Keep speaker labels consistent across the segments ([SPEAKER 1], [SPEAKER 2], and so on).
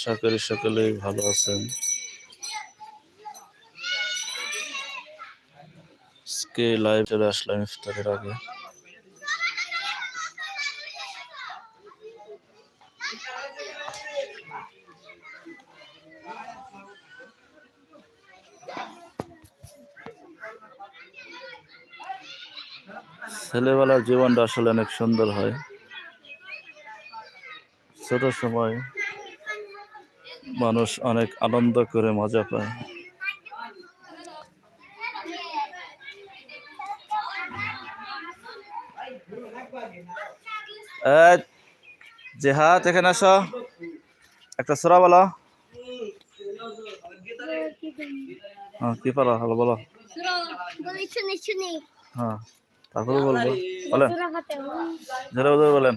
[SPEAKER 1] আশা করি সকলেই ভালো আছেন। আজকে লাইভ চলে আসলাম ইফতারের আগে। ছেলেবেলার জীবনটা আসলে অনেক সুন্দর হয়। ছোট সময় মানুষ অনেক আনন্দ করে মজা পায়। জেহাদ এখানে আসো। একটা সোরা বলো। হ্যাঁ কি পারো বলো?
[SPEAKER 2] শুনি শুনি
[SPEAKER 1] হ্যাঁ তারপরে বলব। বলেন। বলেন।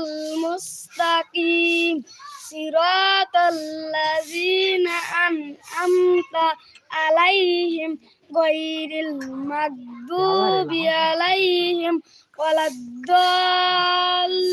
[SPEAKER 2] المستقيم صراط الذين أنعمت عليهم غير المغضوب عليهم ولا الضالين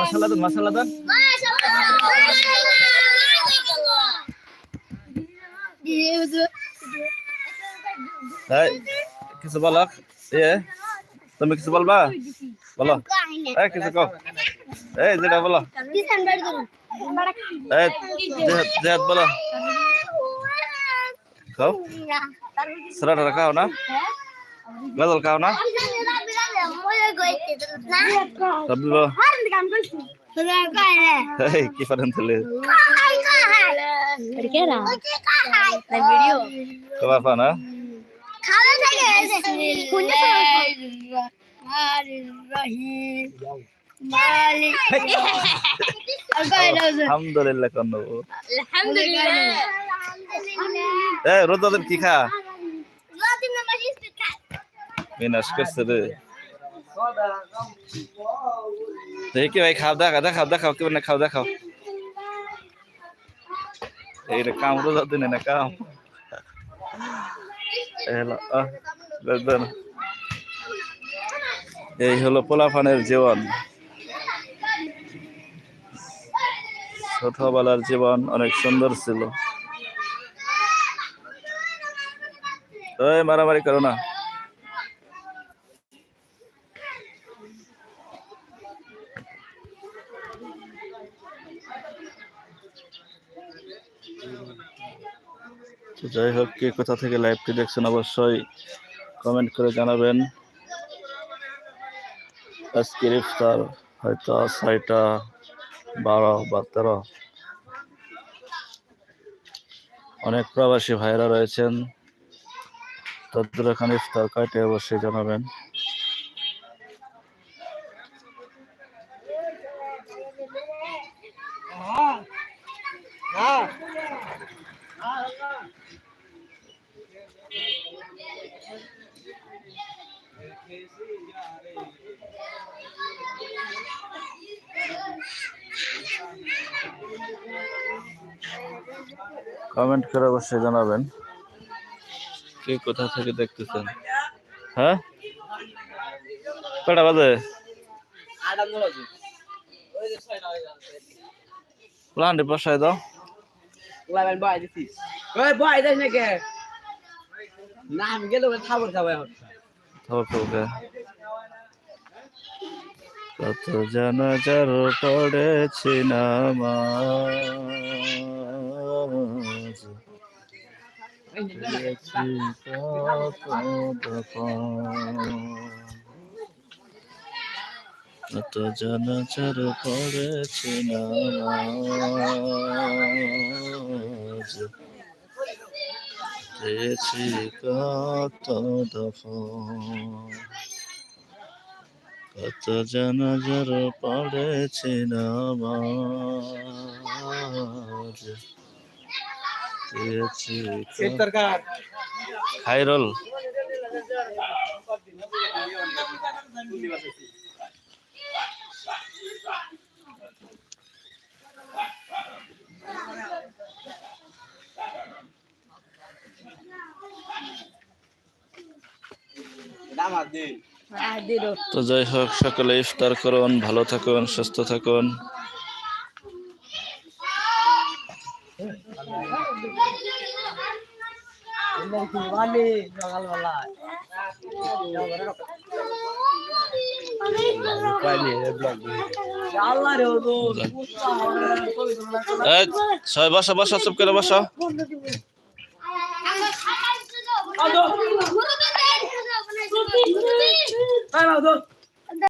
[SPEAKER 1] মাশাআল্লাহ দেন, মাশাআল্লাহ দেন। এই কিছু বলো এ তুমি কিছু বলবা বলো। এই কিছু কও। এই যেটা বলো। এই জেহাদ বলো। খাও সরাটা খাও না। গজল খাও না। সবজি বলো। এই কি পারেন তাহলে? তোমার পা না। আলহামদুলিল্লাহ কন্ন এ রোদাদের কি খা বিনাশ করছে রে দেখি কি ভাই খাও দেখা দেখাও দেখাও কি মানে খাও দেখাও এই রে কাম রোজা দিনে না কাম এলো আহ। এই হলো পোলাফানের জীবন। ছোটবেলার জীবন অনেক সুন্দর ছিল। মারামারি করো না। যাই হোক, কে কোথা থেকে লাইভটি দেখছেন অবশ্যই কমেন্ট করে জানাবেন। আজকের ইফতার হয়তো ছয়টা বারো বা তেরো। অনেক প্রবাসী ভাইরা রয়েছেন। তাদের এখানে ইফতার কাটে অবশ্যই জানাবেন। কমেন্ট করে অবশ্যই জানাবেন। কে কোথা থেকে দেখতেছেন? হ্যাঁ? কটা বাজে? প্লান্টে বসায় দাও।
[SPEAKER 3] লাইন বয় দিছি ওই বয় দেখ নাকি না আমি গেলে খাবার খাব এখন
[SPEAKER 1] খবর খবর কত জানাজার পড়েছি নামাজ কত। কত জানাজার পড়েছি চেয়েছি কত দফন কত জানাজার পড়েছি
[SPEAKER 3] সরকার
[SPEAKER 1] খাইরুল তো যাই হোক সকালে ইফতার করুন ভালো থাকুন সুস্থ থাকুন।
[SPEAKER 3] সকালবেলা আল্লাহ রে ওদো
[SPEAKER 1] এই ছয় বসো বসো চুপ করে বসো।
[SPEAKER 2] আমার খাতা